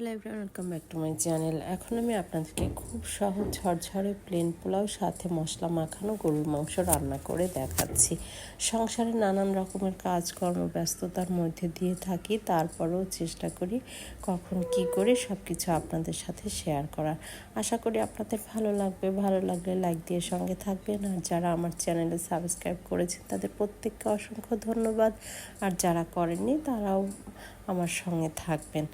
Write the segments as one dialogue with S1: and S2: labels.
S1: Hello everyone welcome back to my channel এখন আমি আপনাদেরকে খুব সহজ ঝরঝরে প্লেন পোলাও, সাথে মশলা মাখানো গরুর মাংস রান্না করে দেখাচ্ছি। সংসারে নানান রকমের কাজকর্ম, ব্যস্ততার মধ্যে দিয়ে থাকি, তারপরেও চেষ্টা করি কখন কি করে সব কিছু আপনাদের সাথে শেয়ার করার। আশা করি আপনাদের ভালো লাগবে। ভালো লাগলে লাইক দিয়ে সঙ্গে থাকবেন। আর যারা আমার চ্যানেলে সাবস্ক্রাইব করেছেন, তাদের প্রত্যেককে অসংখ্য ধন্যবাদ। আর যারা করেননি, তারাও আমার সঙ্গে থাকবেন।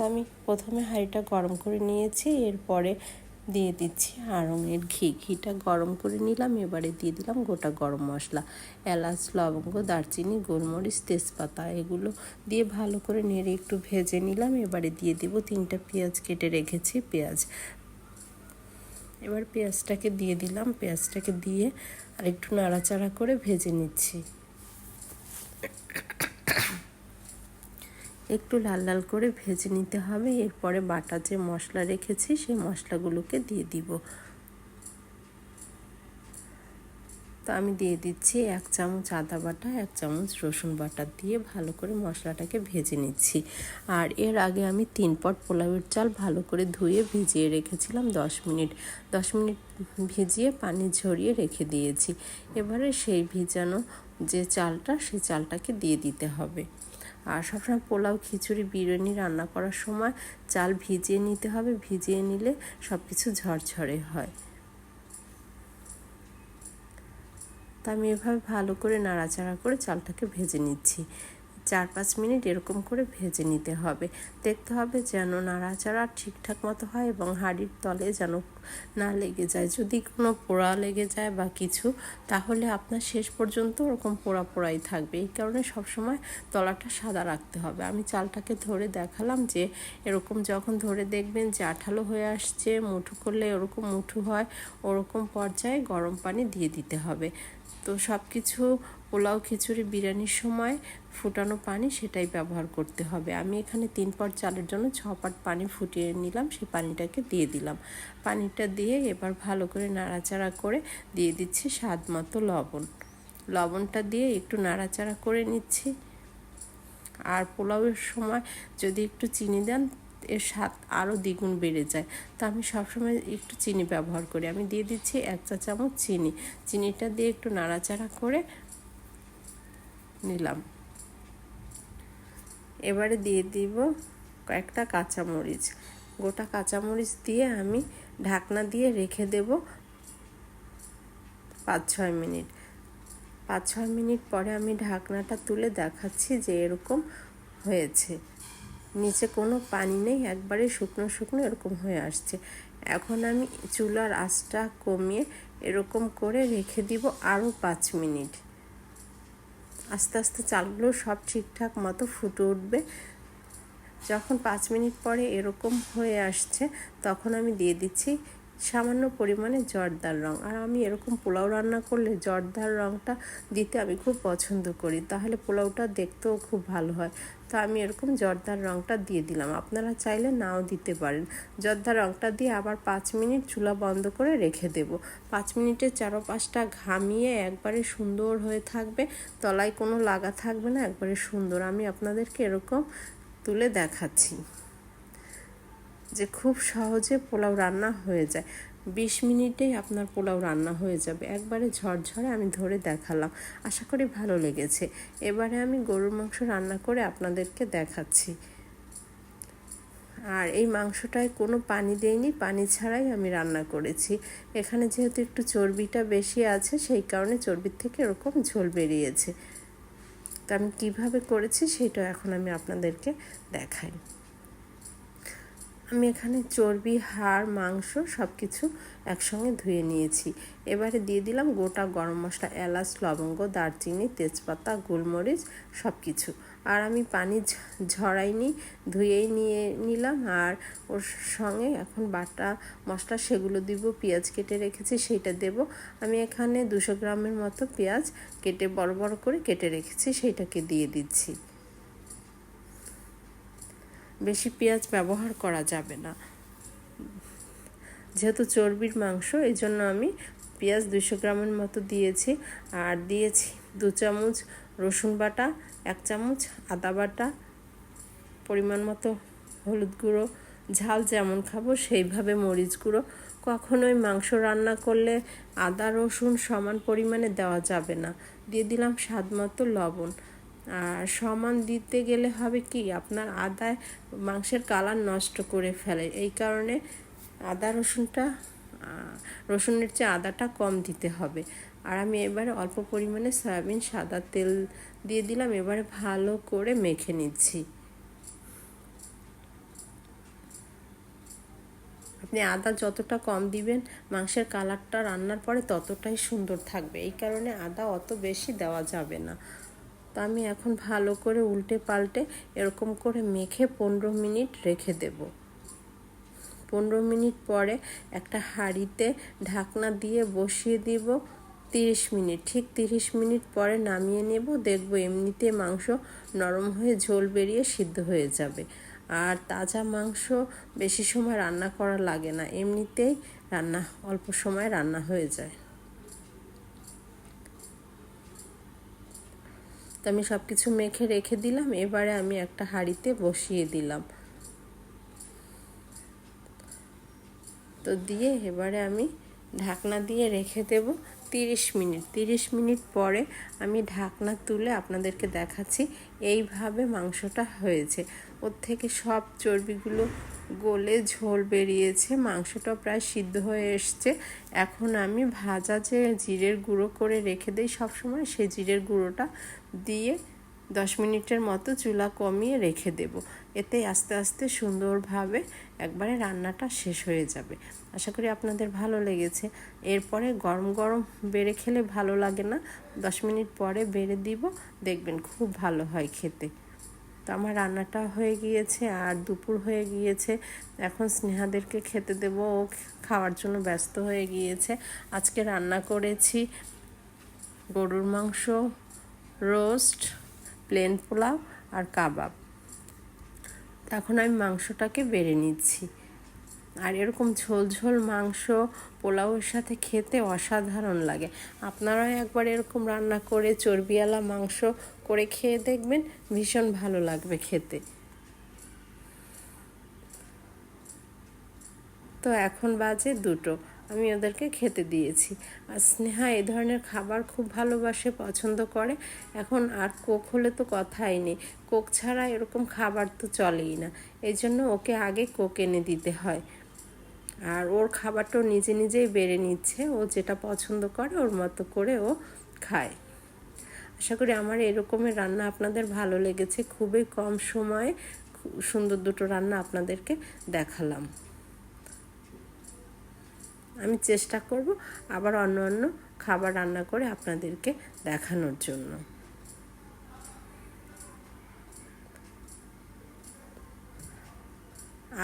S1: তো আমি প্রথমে হাঁড়িটা গরম করে নিয়েছি, এরপরে দিয়ে দিচ্ছি আড়ঙের ঘি। ঘিটা গরম করে নিলাম, এবারে দিয়ে দিলাম গোটা গরম মশলা। এলাচ, লবঙ্গ, দারচিনি, গোলমরিচ, তেজপাতা, এগুলো দিয়ে ভালো করে নেড়ে একটু ভেজে নিলাম। এবারে দিয়ে দিব তিনটা পেঁয়াজ কেটে রেখেছি, পেঁয়াজ। এবার পেঁয়াজটাকে দিয়ে দিলাম, পেঁয়াজটাকে দিয়ে আর একটু নাড়াচাড়া করে ভেজে নিচ্ছি। একটু লাল লাল করে ভেজে নিতে হবে। এরপরে বাটা যে মশলা রেখেছি, সেই মশলাগুলোকে দিয়ে দিব। তো আমি দিয়ে দিচ্ছি এক চামচ আদা বাটা, এক চামচ রসুন বাটা দিয়ে ভালো করে মশলাটাকে ভেজে নিচ্ছি। আর এর আগে আমি তিন পট পোলাওয়ের চাল ভালো করে ধুয়ে ভিজিয়ে রেখেছিলাম দশ মিনিট। দশ মিনিট ভিজিয়ে পানি ঝরিয়ে রেখে দিয়েছি। এবারে সেই ভিজানো যে চালটা, সেই চালটাকে দিয়ে দিতে হবে। আর সবসময় পোলাও, খিচুড়ি, বিরিয়ানি রান্না করার সময় চাল ভিজিয়ে নিতে হবে। ভিজিয়ে নিলে সব কিছু ঝরঝরে হয়। তা আমি এভাবে ভালো করে নাড়াচাড়া করে চালটাকে ভেজে নিচ্ছি। চার পাঁচ মিনিট এরকম করে ভেজে নিতে হবে। দেখতে হবে যেন নাড়াচাড়া ঠিকঠাক মতো হয় এবং হাঁড়ির তলে যেন না লেগে যায়। যদি কোনো পোড়া লেগে যায় বা কিছু, তাহলে আপনার শেষ পর্যন্ত ওরকম পোড়া পোড়াই থাকবে। এই কারণে সবসময় তলাটা সাদা রাখতে হবে। আমি চালটাকে ধরে দেখালাম যে, এরকম যখন ধরে দেখবেন যে আঠালো হয়ে আসছে, মুঠু করলে ওরকম মুঠু হয়, ওরকম পর্যায়ে গরম পানি দিয়ে দিতে হবে। তো সব কিছু পোলাও খিচুড়ি, বিরিয়ানির সময় ফুটানো পানি সেটাই ব্যবহার করতে হবে। আমি এখানে তিন পট চালের জন্য ছ পাট পানি ফুটিয়ে নিলাম, সেই পানিটাকে দিয়ে দিলাম। পানিটা দিয়ে এবার ভালো করে নাড়াচাড়া করে দিয়ে দিচ্ছি স্বাদ মতো লবণ। লবণটা দিয়ে একটু নাড়াচাড়া করে নিচ্ছি। আর পোলাওয়ের সময় যদি একটু চিনি দেন, এর স্বাদ আরও দ্বিগুণ বেড়ে যায়। তো আমি সবসময় একটু চিনি ব্যবহার করি। আমি দিয়ে দিচ্ছি এক চা চামচ চিনি। চিনিটা দিয়ে একটু নাড়াচাড়া করে নিলাম। এবারে দিয়ে দিব কয়েকটা কাঁচামরিচ। গোটা কাঁচামরিচ দিয়ে আমি ঢাকনা দিয়ে রেখে দেব পাঁচ ছয় মিনিট। পাঁচ ছয় মিনিট পরে আমি ঢাকনাটা তুলে দেখাচ্ছি যে এরকম হয়েছে। নিচে কোনো পানি নেই, একবারে শুকনো শুকনো এরকম হয়ে আসছে। এখন আমি চুলার আঁচটা কমিয়ে এরকম করে রেখে দিব আরও পাঁচ মিনিট। আস্তে আস্তে চালগুলো সব ঠিকঠাক মতো ফুটে উঠবে। যখন পাঁচ মিনিট পরে এরকম হয়ে আসছে, তখন আমি দিয়ে দিচ্ছি সামান্য পরিমাণে জর্দার রং। আর আমি এরকম পোলাও রান্না করলে জর্দার রংটা দিতে আমি খুব পছন্দ করি। তাহলে পোলাওটা দেখতেও খুব ভালো হয়। তো আমি এরকম জর্দার রঙটা দিয়ে দিলাম। আপনারা চাইলে নাও দিতে পারেন। জর্দার রঙটা দিয়ে আবার পাঁচ মিনিট চুলা বন্ধ করে রেখে দেব। পাঁচ মিনিটের চারোপাশটা ঘামিয়ে একবারে সুন্দর হয়ে থাকবে। তলায় কোনো লাগা থাকবে না, একবারে সুন্দর। আমি আপনাদেরকে এরকম তুলে দেখাচ্ছি। যে খুব সহজে পোলাও রান্না হয়ে যায়। বিশ মিনিটেই আপনার পোলাও রান্না হয়ে যাবে। একবারে ঝরঝরে আমি ধরে দেখালাম। আশা করি ভালো লেগেছে। এবারে আমি গরুর মাংস রান্না করে আপনাদেরকে দেখাচ্ছি। আর এই মাংসটায় কোনো পানি দেয়নি পানি ছাড়াই আমি রান্না করেছি। এখানে যেহেতু একটু চর্বিটা বেশি আছে, সেই কারণে চর্বির থেকে এরকম ঝোল বেরিয়েছে। তা আমি কীভাবে করেছি সেটা এখন আমি আপনাদেরকে দেখাই। আমি এখানে চর্বি, হাড়, মাংস সব কিছু একসঙ্গে ধুয়ে নিয়েছি। এবারে দিয়ে দিলাম গোটা গরম মশলা, এলাচ, লবঙ্গ, দারচিনি, তেজপাতা, গোলমরিচ সব কিছু আর আমি পানি ঝরাইনি, ধুয়েই নিয়ে নিলাম। আর ওর সঙ্গে এখন বাটা মশলা সেগুলো দিব, পেঁয়াজ কেটে রেখেছি, সেইটা দেব। আমি এখানে দুশো গ্রামের মতো পেঁয়াজ কেটে বড় বড় করে কেটে রেখেছি, সেইটাকে দিয়ে দিচ্ছি। বেশি পেঁয়াজ ব্যবহার করা যাবে না। যেহেতু চর্বির মাংস এই জন্য আমি পেঁয়াজ দুশো গ্রামের মতো দিয়েছি। আর দিয়েছি দু চামচ রসুন বাটা, এক চামচ আদা বাটা, পরিমাণ মতো হলুদ গুঁড়ো, ঝাল যেমন খাব সেইভাবে মরিচ গুঁড়ো। কখনোই মাংস রান্না করলে আদা, রসুন সমান পরিমাণে দেওয়া যাবে না। দিয়ে দিলাম স্বাদ মতো লবণ। আর সমান দিতে গেলে হবে কি? আপনার আদায় মাংসের কালার নষ্ট করে ফেলে। এই কারণে আদা, রসুনটা রসুনের চেয়ে আদাটা কম দিতে হবে। আর আমি এবারে অল্প পরিমাণে সয়াবিন, সাদা তেল দিয়ে দিলাম। এবারে ভালো করে মেখে নিচ্ছি। আপনি আদা যতটা কম দিবেন, মাংসের কালারটা রান্নার পরে ততটাই সুন্দর থাকবে। এই কারণে আদা অত বেশি দেওয়া যাবে না। তো আমি এখন ভালো করে উল্টে পাল্টে এরকম করে মেখে পনেরো মিনিট রেখে দেব। পনেরো মিনিট পরে একটা হাঁড়িতে ঢাকনা দিয়ে বসিয়ে দিব। তিরিশ মিনিট, ঠিক তিরিশ মিনিট পরে নামিয়ে নেব। দেখব এমনিতে মাংস নরম হয়ে ঝোল বেরিয়ে সিদ্ধ হয়ে যাবে। আর তাজা মাংস বেশি সময় রান্না করা লাগে না। এমনিতেই রান্না, অল্প সময় রান্না হয়ে যায়। তো আমি সব কিছু মেখে রেখে দিলাম, এবারে আমি একটা হাঁড়িতে বসিয়ে দিলাম। তো দিয়ে এবারে আমি ঢাকনা দিয়ে রেখে দেব তিরিশ মিনিট। তিরিশ মিনিট পরে আমি ঢাকনা তুলে আপনাদেরকে দেখাচ্ছি, এইভাবে মাংসটা হয়েছে। ওর থেকে সব চর্বিগুলো গলে ঝোল বেরিয়েছে মাংসটা প্রায় সিদ্ধ হয়ে এসছে। এখন আমি ভাজা যে জিরের গুঁড়ো করে রেখে দিই সবসময়, সেই জিরের গুঁড়োটা দিয়ে দশ মিনিটের মতো চুলা কমিয়ে রেখে দেব। এতে আস্তে আস্তে সুন্দরভাবে একবারে রান্নাটা শেষ হয়ে যাবে। আশা করি আপনাদের ভালো লেগেছে। এরপরে গরম গরম বেড়ে খেলে ভালো লাগে না। দশ মিনিট পরে বেড়ে দিব, দেখবেন খুব ভালো হয় খেতে। তো আমার রান্নাটা হয়ে গিয়েছে আর দুপুর হয়ে গিয়েছে। এখন স্নেহাদেরকে খেতে দেব। ও খাওয়ার জন্য ব্যস্ত হয়ে গিয়েছে। আজকে রান্না করেছি গরুর মাংস, রোস্ট, প্লেন পোলাও আর কাবাব। এখন আমি মাংসটাকে বেড়ে নিচ্ছি। আর এরকম ঝোল ঝোল মাংস পোলাওয়ের সাথে খেতে অসাধারণ লাগে। আপনারাও একবার এরকম রান্না করে চর্বিওয়ালা মাংস করে খেয়ে দেখবেন, ভীষণ ভালো লাগবে খেতে। তো এখন বাজে দুটো, আমি ওদেরকে খেতে দিয়েছি। আর স্নেহা এই ধরনের খাবার খুব ভালোবাসে, পছন্দ করে। এখন আর কোক হলে তো কথাই নেই। কোক ছাড়া এরকম খাবার তো চলেই না। এই জন্য ওকে আগে কোক এনে দিতে হয়। আর ওর খাবারটাও নিজে নিজেই বেড়ে নিচ্ছে। ও যেটা পছন্দ করে ওর মতো করে ও খায়। আশা করি আমার এরকমের রান্না আপনাদের ভালো লেগেছে। খুবই কম সময়ে সুন্দর দুটো রান্না আপনাদেরকে দেখালাম। আমি চেষ্টা করব আবার অন্য অন্য খাবার রান্না করে আপনাদেরকে দেখানোর জন্য।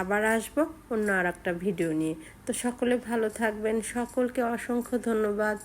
S1: আবার আসব অন্য আর একটা ভিডিও নিয়ে। তো সকলে ভালো থাকবেন। সকলকে অসংখ্য ধন্যবাদ।